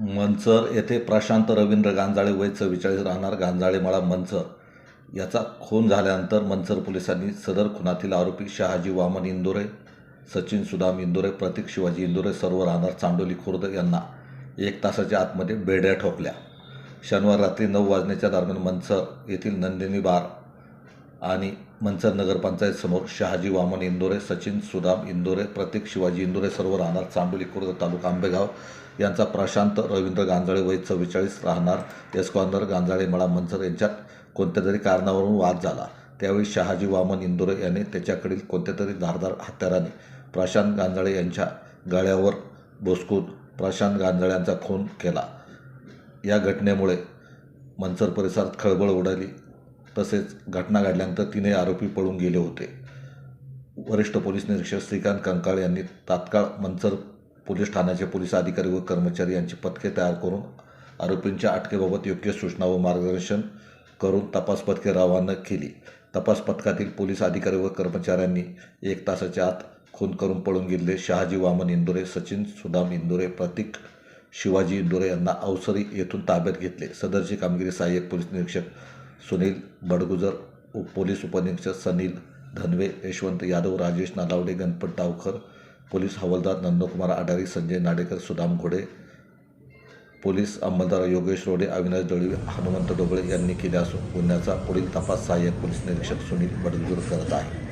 मंचर येथे प्रशांत रवींद्र गांजाळे वय चव्वेचाळीस राहणार गांजाळे मळा मंचर याचा खून झाल्यानंतर मंचर पोलिसांनी सदर खुनातील आरोपी शहाजी वामन इंदोरे सचिन सुदाम इंदोरे प्रतीक शिवाजी इंदोरे सर्व राहणार चांडोली खुर्द यांना एक तासाच्या आतमध्ये बेड्या ठोकल्या. शनिवार रात्री नऊ वाजण्याच्या दरम्यान मंचर येथील नंदिनी बार आणि मंचर नगरपंचायत समोर शहाजी वामन इंदोरे सचिन सुदाम इंदोरे प्रतीक शिवाजी इंदोरे सर्व राहणार चांडोली खुर्द तालुका आंबेगाव. यांचा प्रशांत रवींद्र गांजाळे वय चव्वेचाळीस राहणार. एस्कॉनर गांजाळे मळा मंचर यांच्यात कोणत्या तरी कारणावरून वाद झाला. त्यावेळी शहाजी वामन इंदोरे याने त्याच्याकडील कोणत्या तरी धारदार हत्याराने प्रशांत गांजाळे यांच्या गळ्यावर बोसकून प्रशांत गांजाळ्यांचा खून केला. या घटनेमुळे मंचर परिसरात खळबळ उडाली. तसेच घटना घडल्यानंतर तिने आरोपी पळून गेले होते. वरिष्ठ पोलीस निरीक्षक श्रीकांत कंकाळ यांनी तात्काळ मंचर पोलीस ठाण्याचे पोलीस अधिकारी व कर्मचारी यांची पथके तयार करून आरोपींच्या अटकेबाबत योग्य सूचना व मार्गदर्शन करून तपास पथके रवाना केली. तपास पथकातील पोलीस अधिकारी व कर्मचाऱ्यांनी एक तासाच्या आत खून करून पळून गेलेले शहाजी वामन इंदोरे सचिन सुदाम इंदोरे प्रतीक शिवाजी इंदोरे यांना अवसरी येथून ताब्यात घेतले. सदरची कामगिरी सहाय्यक पोलीस निरीक्षक सुनील बडगुजर उप पोलीस उपनिरीक्षक सनील धनवे यशवंत यादव राजेश नालावडे गणपत डावकर पोलीस हवालदार नंदकुमार आडारी संजय नाडेकर सुदाम घोडे पोलीस अंमलदार योगेश रोडे अविनाश दळवी हनुमंत डोबळे यांनी केले असून गुन्ह्याचा पुढील तपास सहाय्यक पोलीस निरीक्षक सुनील बडगुजर करत आहे.